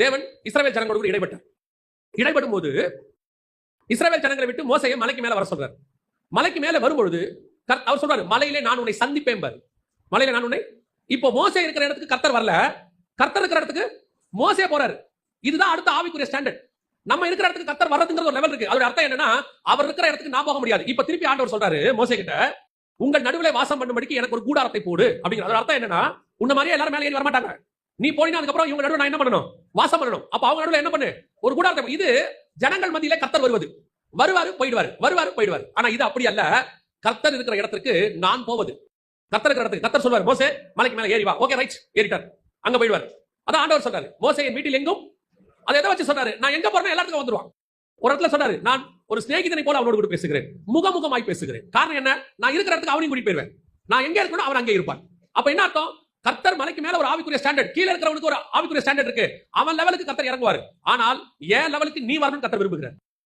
தேவன் இஸ்ரேல் ஜனங்களோடு கூட இடைப்பட்டார். இடைப்படும் போது இஸ்ரேல் ஜனங்களை விட்டு மோசையை மலைக்கு மேல வர சொல்றாரு. மலைக்கு மேல வரும்பொழுது அவர் சொல்றாரு மலையிலே நான் உன்னை சந்திப்பேன் பாரு. மலையில நான் உன்னை இப்போ மோசே இருக்கிற இடத்துக்கு கர்த்தர் வரல. கர்த்தர் இருக்கிற இடத்துக்கு மோசே போறாரு. இதுதான் அடுத்த ஆவிக்குரிய ஸ்டாண்டர்ட் நம்ம இருக்கிற இடத்துக்கு கர்த்தர் வர்றதுங்கிற ஒரு லெவல் இருக்கு. அதோட அர்த்தம் என்னன்னா அவர் இருக்கிற இடத்துக்கு நான் போக முடியாது. இப்ப திருப்பி ஆண்டவர் சொல்றாரு மோசை கிட்ட உங்கள் நடுவுல வாசம் பண்ணும்படிக்கு எனக்கு ஒரு கூடாரத்தை போடு. அப்படிங்கிற அதோட அர்த்தம் என்னன்னா உன்ன மாதிரியே எல்லாரும் மேலே ஏறி வர மாட்டாங்க நீ போயினா அதுக்கப்புறம் இவங்க நடுவில் நான் என்ன பண்ணணும்? வாசம் பண்ணணும். அப்ப அவங்க நடுவில் என்ன பண்ணு? ஒரு கூடாரத்தை இது ஜனங்கள் மத்தியில கத்தர் வருவது. வருவாரு போயிடுவாரு. வருவாரு போயிடுவாரு. ஆனா இது அப்படி அல்ல. கத்தர் இருக்கிற இடத்துக்கு நான் போவது. கத்தர் இருக்கிற இடத்துக்கு கத்தர் சொல்வார் மோசே மலைக்கு மேல ஏறி வா. ஓகே ரைட் ஏறிட்டார். அங்க போயிடுவார். அதான் ஆண்டவர் சொல்றாரு. மோசே என் வீட்டில் எங்கும்? அதை எதை வச்சு சொன்னாரு நான் எங்க போறேன் எல்லாத்துக்கும் வந்துருவான். ஒரு இடத்துல சொன்னாரு நான் ஒரு சிநேகிதனை போல அவனோடு கூட பேசுகிறேன். முகமுகமாய் பேசுகிறேன். காரணம் என்ன? நான் இருக்கிற இடத்துக்கு அவனையும் கூட்டி போயிருவேன் நான் எங்க இருக்கணும் அவன் அங்கே இருப்பான். அப்ப என்ன அர்த்தம்? கர்த்தர் மலைக்கு மேல ஒரு ஆவிக்குரிய ஸ்டாண்டர்ட் கீழ இருக்கிறவனுக்கு ஒரு ஆவிக்குரிய ஸ்டாண்டர்ட் இருக்கு. அவன் லெவலுக்கு கர்த்தர் இறங்குவாரு. ஆனால் ஏன் லெவலுக்கு நீ வரணும்னு கர்த்தர் விரும்புகிறார்.